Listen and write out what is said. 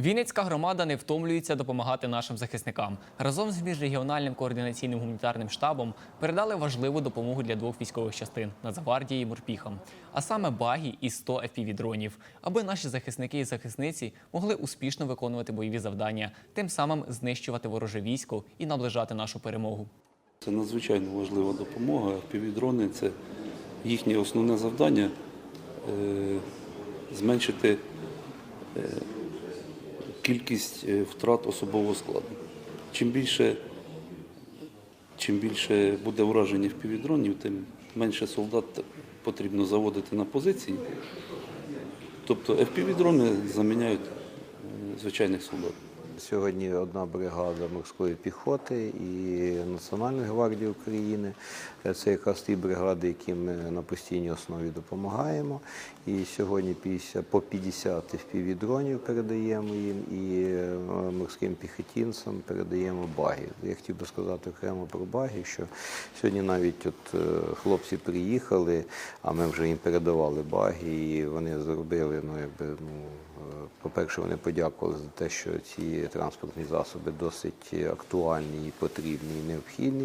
Вінницька громада не втомлюється допомагати нашим захисникам. Разом з міжрегіональним координаційним гуманітарним штабом передали важливу допомогу для двох військових частин Нацгвардії і морпіхам, а саме багі і 100 FPV-дронів, аби наші захисники і захисниці могли успішно виконувати бойові завдання, тим самим знищувати вороже військо і наближати нашу перемогу. Це надзвичайно важлива допомога. Півдрони це їхнє основне завдання е, зменшити е, кількість е, втрат особового складу. Чим більше, чим більше буде враження впівдронів, тим менше солдат потрібно заводити на позиції. Тобто FPV-дрони заміняють е, звичайних солдат. Сьогодні одна бригада морської піхоти і Національної гвардії України. Це якраз ті бригади, які ми на постійній основі допомагаємо. І сьогодні 50, по 50 FPV-дронів передаємо їм і морським піхотінцям передаємо баги. Я хотів би сказати окремо про баги, що сьогодні навіть от е, хлопці приїхали, а ми вже їм передавали баги, і вони зробили, ну якби ну. Е, По-перше, вони подякували за те, що ці транспортні засоби досить актуальні, і потрібні і необхідні.